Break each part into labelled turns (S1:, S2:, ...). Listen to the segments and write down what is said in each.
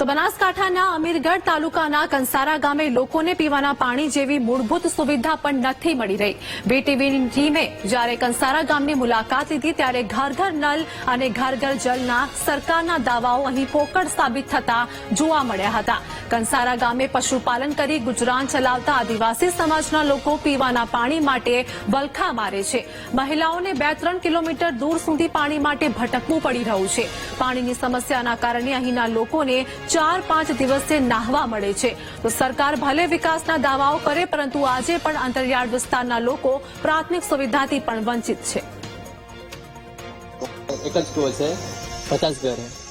S1: તો બનાસકાંઠાના અમીરગઢ તાલુકાના કંસારા ગામે લોકોને પીવાના પાણી જેવી મૂળભૂત સુવિધા પણ નથી મળી રહી. બીટીવીની ટીમે જ્યારે કંસારા ગામની મુલાકાત લીધી ત્યારે ઘર ઘર નલ અને ઘર ઘર જલના સરકારના દાવાઓ અહીં પોકળ સાબિત થતા જોવા મળ્યા હતા. કંસારા ગામે પશુપાલન કરી ગુજરાન ચલાવતા આદિવાસી સમાજના લોકો પીવાના પાણી માટે વલખા મારે છે. મહિલાઓને બે ત્રણ કિલોમીટર દૂર સુધી પાણી માટે ભટકવું પડી રહ્યું છે. પાણીની સમસ્યાના કારણે અહીંના લોકોને ચાર પાંચ દિવસે નાહવા મળે છે. તો સરકાર ભલે વિકાસના દાવાઓ કરે, પરંતુ આજે પણ અંતરિયાળ વિસ્તારના લોકો પ્રાથમિક સુવિધાથી પણ વંચિત છે.
S2: એક જ કુવો છે. પચાસ ઘર.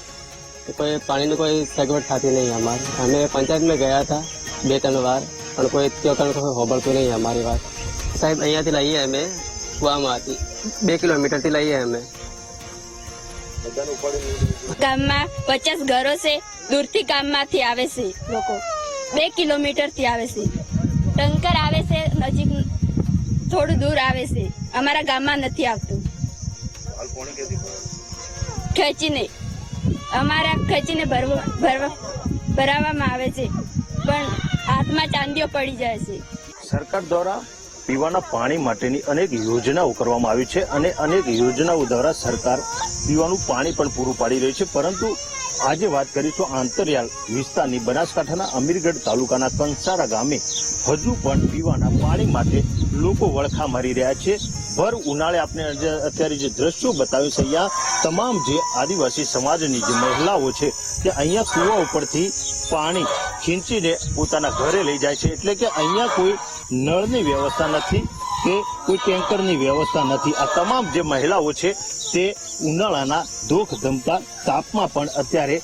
S2: કોઈ પાણીની કોઈ સગવડ થતી નહીં અમારે. અમે પંચાયતમાં ગયા હતા બે, ત્રણ વાર, પણ કોઈ ત્યાં કોઈ હોબળતું નહીં અમારી વાત. સાહેબ, અહીંયાથી લઈએ અમે કુવામાંથી બે કિલોમીટરથી લઈએ અમે.
S3: ગામમાં પચાસ ઘરો છે, દૂરથી ગામમાંથી આવે છે લોકો. બે કિલોમીટરથી આવે છે. ટંકર આવે છે, નજીક થોડું દૂર આવે છે. અમારા ગામમાં નથી આવતું. ખેંચીને અમારા ખેંચીને ભરવા ભરવા ભરાવવામાં આવે છે. પણ હાથમાં ચાંદીઓ પડી જાય છે.
S4: સરકાર દ્વારા પીવાના પાણી માટેની અનેક યોજનાઓ કરવામાં આવી છે અને અનેક યોજનાઓ દ્વારા સરકાર પીવાનું પાણી પણ પૂરું પાડી રહી છે. પરંતુ આજે વાત કરીશું આંતરિયાળ વિસ્તારની બનાસકાંઠાના અમીરગઢ તાલુકાના કંસારા ગામે હજુ પણ પીવાના પાણી માટે લોકો વળખા મારી રહ્યા છે. ભર ઉનાળે આપણે અત્યારે જે દ્રશ્યો બતાવ્યું છે, અહીંયા તમામ જે આદિવાસી સમાજની જે મહિલાઓ છે, તે અહીંયા કૂવા ઉપરથી પાણી ખીંચીને પોતાના ઘરે લઈ જાય છે. એટલે કે અહીંયા કોઈ નળની વ્યવસ્થા નથી કે કોઈ ટેન્કરની વ્યવસ્થા નથી. આ તમામ જે મહિલાઓ છે, તે ઉનાળાના દુઃખ ધમતા તાપમાં પણ અત્યારે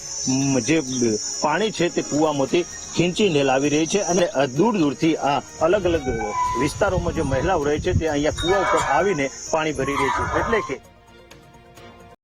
S4: જે પાણી છે તે કૂવામાંથી ખીંચીને લાવી રહી છે અને દૂર દૂરથી આ અલગ અલગ વિસ્તારોમાં જે મહિલાઓ રહે છે તે અહીંયા કુવા ઉપર આવીને પાણી ભરી રહી છે. એટલે કે